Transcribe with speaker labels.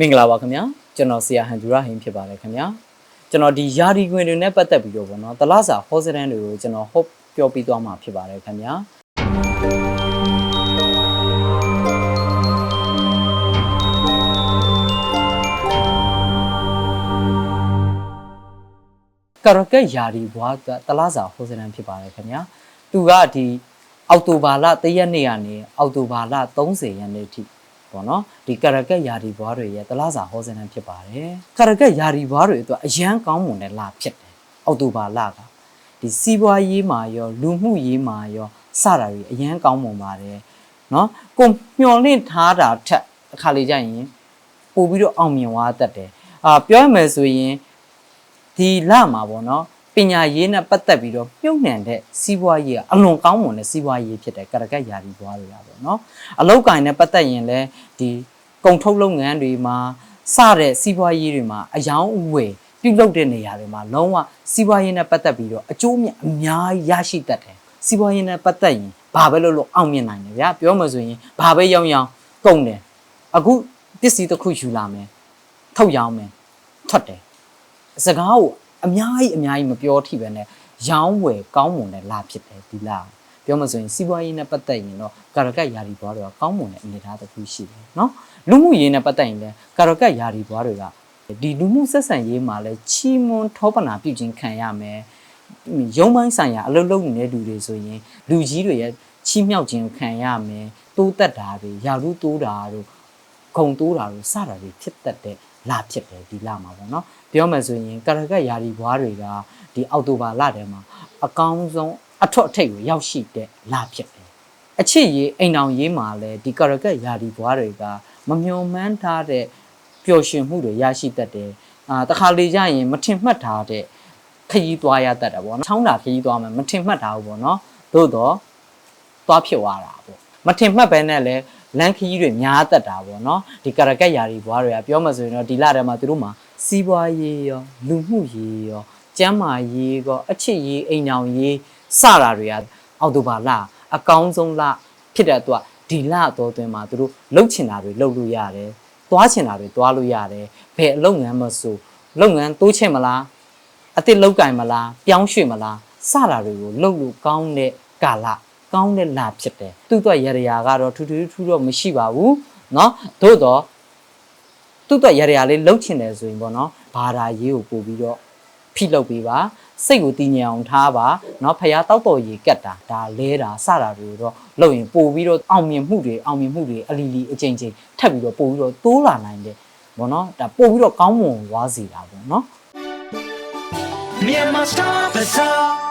Speaker 1: မင်္ဂလာပါခင်ဗျာကျွန်တော်ဆရာဟန်ဒူရာဟင်းဖြစ်ပါတယ်ခင်ဗျာကျွန်တော်ဒီယာဒီခွင်တွေနဲ့ပတ်သက်ပြီးတော့ဗောနော်တလားစာဟောစတန်တွေကိုကျွန်တော်ဟုတ်ပြောပြသွားမှာဖြစ်ပါတယ်ခင်ဗျာကရကက်ယာဒီဘွားတလားစာဟောစတန်ဖြစ်ပါတယ်ခင်ဗျာသူကဒီအောက်တိုဘာလ1ရက်နေ့ကနေအောက်တိုဘာလ30ရက်နေ့ထိ ပေါ့နော်ဒီကာရကက်ယာဒီဘွားတွေရဲ့တလားစာဟောစနန်းဖြစ်ပါတယ်ကာရကက်ယာဒီဘွားတွေအတွက်အရန်ကောင်းမွန်တဲ့လဖြစ်တယ်အောက်တိုဘာလကဒီစီးပွားရေးမှာရောလူမှုရေးမှာရောစတာတွေအရန်ကောင်းမွန်ပါတယ်နော်ကိုမျော်လင့်ထားတာထက်အခါလေးကြရင်ပို့ပြီးတော့အောင်မြင်သွားတတ်တယ်အာပြောရမယ်ဆိုရင်ဒီလမှာပေါ့နော် ပညာရေးနဲ့ပတ်သက်ပြီးတော့မြုပ်နှံတဲ့စီးပွားရေးကအလွန်ကောင်းမွန်တဲ့စီးပွားရေးဖြစ်တယ်ကာရကက်ယာဒီဘွားတွေကပေါ့နော်အလောက်ကိုင်းနဲ့ပတ်သက်ရင်လည်းဒီကုန်ထုတ်လုပ်ငန်းတွေမှာစတဲ့စီးပွားရေးတွေမှာအယောင်းအဝယ်ပြုလုပ်တဲ့နေရာတွေမှာလုံးဝစီးပွားရေးနဲ့ပတ်သက်ပြီးတော့အကျိုးမြတ်အများကြီးရရှိတတ်တယ်စီးပွားရေးနဲ့ပတ်သက်ရင်ဘာပဲလုပ်လို့အောင်မြင်နိုင်တယ်ဗျာပြောမှဆိုရင်ဘာပဲရောင်းရောင်းကုန်တယ်အခုပစ္စည်းတစ်ခုယူလာမယ်ထုတ်ရောင်းမယ်ထွက်တယ်စကားကို အများကြီးအများကြီးမပြောထိပဲနဲ့ရောင်းဝယ်ကောင်းမွန်တဲ့လာဖြစ်တယ်ဒီလာပြောမှဆိုရင်စီးပွားရေးနဲ့ပတ်သက်ရင်တော့ကာရကတ်ယာရီဘွားတွေကကောင်းမွန်တဲ့အနေအထားတစ်ခုရှိတယ်နော်လူမှုရေးနဲ့ပတ်သက်ရင်လည်းကာရကတ်ယာရီဘွားတွေကဒီလူမှုဆက်ဆံရေးမှာလည်းချီးမွမ်းထောပနာပြုခြင်းခံရမယ်ရုံးပိုင်းဆိုင်ရာအလုပ်လုပ်နေတဲ့လူတွေဆိုရင်လူကြီးတွေရဲ့ချီးမြှောက်ခြင်းကိုခံရမယ်တိုးတက်တာတွေရာထူးတိုးတာတို့ ဂုံတိုးတာတို့စတာတွေဖြစ်တတ်တဲ့လဖြစ်တယ်ဒီလမှာပေါ့နော်ပြောမှဆိုရင်ကာရကတ်ယာရီဘွားတွေကဒီအောက်တိုဘာလထဲမှာအကောင်းဆုံးအထွတ်အထိပ်ကိုရောက်ရှိတဲ့လဖြစ်တယ်အချစ်ရေးအိမ်အောင်ရေးမှာလဲဒီကာရကက်ယာဒီဘွားတွေကမမျော်မှန်းထားတဲ့ပျော်ရွှင်မှုတွေရရှိတတ်တယ်အာတခါလေကြရင်မထင်မှတ်ထားတဲ့ခရီးသွားရတတ်တယ်ပေါ့နော်ချောင်းတာခရီးသွားမယ်မထင်မှတ်ထားဘူးပေါ့နော်သို့တော့သွားဖြစ်သွားတာပေါ့မထင်မှတ်ပဲနဲ့လဲ လမ်းခရီးတွေများတတ်တာပေါ့နော်ဒီကာရကက်ယာဒီဘွားတွေကပြောမှဆိုရင်တော့ဒီလထဲမှာသူတို့မှာစီးပွားရေးရောလူမှုရေးရောကျန်းမာရေးရောအချစ်ရေးအိမ်အောင်ရေးစတာတွေကအောက်တိုဘာလအကောင်းဆုံးလဖြစ်တဲ့အတွက်ဒီလအတော်အတွင်းမှာသူတို့လှုပ်ချင်တာတွေလှုပ်လို့ရတယ်။သွားချင်တာတွေသွားလို့ရတယ်။ဘယ်အလုပ်ငန်းမဆိုလုပ်ငန်းတိုးချင်မလားအစ်စ်လောက်ကင်မလားပြောင်းရွှေ့မလားစတာတွေကိုလှုပ်လို့ကောင်းတဲ့ကာလ ကောင်းတဲ့လဖြစ်တယ်။သူ့အတွက်ရရရာကတော့ထူးထူးထူးတော့မရှိပါဘူးเนาะသို့တော့သူ့အတွက်ရရရာလေးလှုပ်ချင်တယ်ဆိုရင်ပေါ့နော်ဘာသာရေးကိုပို့ပြီးတော့ဖိလုပ်ပေးပါစိတ်ကိုတည်ငြိမ်အောင်ထားပါเนาะဖះတောက်တော်ရေကတ်တာဒါလဲတာစတာတွေတော့လုပ်ရင်ပို့ပြီးတော့အောင်မြင်မှုတွေအောင်မြင်မှုတွေအလီလီအချိန်ချင်းထပ်ပြီးတော့ပို့ပြီးတော့တိုးလာနိုင်တယ်ဘောနော်ဒါပို့ပြီးတော့ကောင်းမွန်သွားစေတာပေါ့နော်
Speaker 2: Myanmar Star Bazaar